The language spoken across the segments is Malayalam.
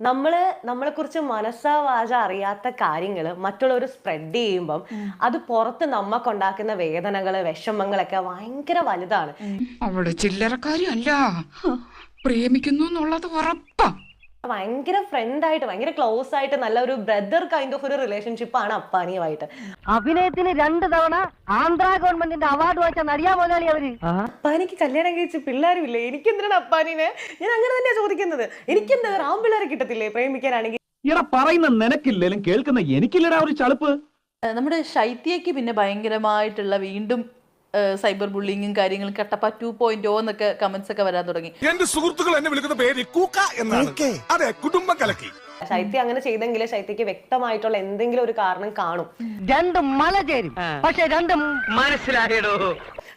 നമ്മൾ നമ്മളെ കുറിച്ച് മനസ്സാ വാച അറിയാത്ത കാര്യങ്ങൾ മറ്റുള്ളവർ സ്പ്രെഡ് ചെയ്യുമ്പം അത് പുറത്ത് നമ്മക്കുണ്ടാക്കുന്ന വേദനകൾ വിഷമങ്ങളൊക്കെ ഭയങ്കര വലുതാണ്. അവൾ ചില്ലറക്കാരിയല്ല പ്രേമിക്കുന്നു എന്നുള്ളത് ഉറപ്പാ. ഭയങ്കര ഫ്രണ്ട് ആയിട്ട് ഭയങ്കര ക്ലോസ് ആയിട്ട് നല്ല ഒരു ബ്രദർ കൈൻഡ് ഓഫ് ഒരു റിലേഷൻഷിപ്പ് ആണ് അപ്പാനിയുമായിട്ട്. അഭിനയത്തിന് രണ്ട് തവണ ആന്ധ്ര ഗവൺമെന്റിന്റെ അവാർഡ് വാങ്ങിച്ച നടിയാ മുതലാളി അവർ. അപ്പാനിക്ക് കല്യാണം കഴിച്ച് പിള്ളേരുമില്ലേ? എനിക്കെന്തിനാണ് അപ്പാനിനെ? ഞാൻ അങ്ങനെ തന്നെയാ ചോദിക്കുന്നത്. എനിക്കെന്താ ആമ്പിള്ളേരെ കിട്ടത്തില്ലേ പ്രേമിക്കാനാണെങ്കിൽ? ഇട പറയുന്ന നിനക്കില്ലേലും കേൾക്കുന്ന എനിക്കില്ലടാ ഒരു ചളുപ്പ്. നമ്മുടെ ശൈത്യക്ക് പിന്നെ ഭയങ്കരമായിട്ടുള്ള വീണ്ടും സൈബർ ബുള്ളിങ്ങും കാര്യങ്ങളും കട്ടപ്പ ടു പോയിന്റ് ഓ എന്നൊക്കെ കമന്റ്സ് ഒക്കെ വരാൻ തുടങ്ങി. എന്റെ സുഹൃത്തുക്കൾ എന്നെ വിളിക്കുന്ന പേര് കൂക്ക എന്നാണ്. അതെ കുടുംബം കലക്കി. ശൈത്യ അങ്ങനെ ചെയ്തെങ്കിൽ ശൈത്യക്ക് വ്യക്തമായിട്ടുള്ള എന്തെങ്കിലും ഒരു കാരണം കാണും. രണ്ടും മല ചേരും. പക്ഷെ രണ്ടും മനസ്സിലായടോ.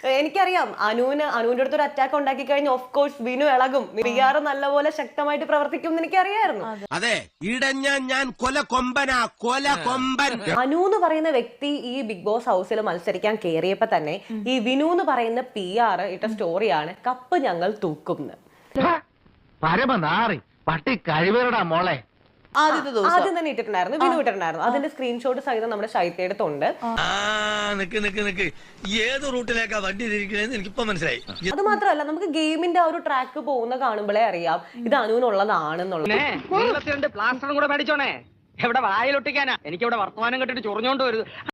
എനിക്കറിയാം. അനുവിന് അനുവിന്റെ അടുത്ത് ഒരു അറ്റാക്ക് ഉണ്ടാക്കി കഴിഞ്ഞ ഓഫ് കോഴ്സ് വിനു ഇളകും. റിയാറ് നല്ലപോലെ ശക്തമായിട്ട് പ്രവർത്തിക്കും എന്ന് എനിക്കറിയായിരുന്നു. അതെ. ഇടഞ്ഞ ഞാൻ കൊല കൊമ്പനാ കൊല കൊമ്പൻ. അനു എന്ന് പറയുന്ന വ്യക്തി ഈ ബിഗ് ബോസ് ഹൗസിൽ മത്സരിക്കാൻ കയറിയപ്പോ തന്നെ ഈ വിനു എന്ന് പറയുന്ന പി ആർ ഇട്ട സ്റ്റോറിയാണ് കപ്പ് ഞങ്ങൾ തൂക്കും പരമനാറി പട്ടി കഴിവേറടാ മോളെ. ആദ്യത്തെ ദിവസം. ആദ്യം തന്നെ ഇട്ടിട്ടുണ്ടായിരുന്നു. വിനു ഇട്ടിട്ടുണ്ടായിരുന്നു. അതിന്റെ സ്ക്രീൻഷോട്ട് സഹിതം നമ്മുടെ ശൈത്യടുത്തുണ്ട് ആ. നിക്ക് നിക്ക് നിക്ക്. ഏത് റൂട്ടിലേക്കാ വണ്ടി എനിക്കിപ്പോ മനസ്സിലായി. അത് മാത്രമല്ല നമുക്ക് ഗെയിമിന്റെ ആ ഒരു ട്രാക്ക് പോകുന്ന കാണുമ്പോഴേ അറിയാം. ഇത് അനുവിനുള്ളതാണെന്നുള്ളത്. പ്ലാസ്റ്ററും കൂടെ മേടിച്ചോണേ. എവിടെ വായിലൊട്ടിക്കാനാ? എനിക്ക് ഇവിടെ വർത്തമാനം കെട്ടിട്ട് ചൊറിഞ്ഞോണ്ട് വരുത്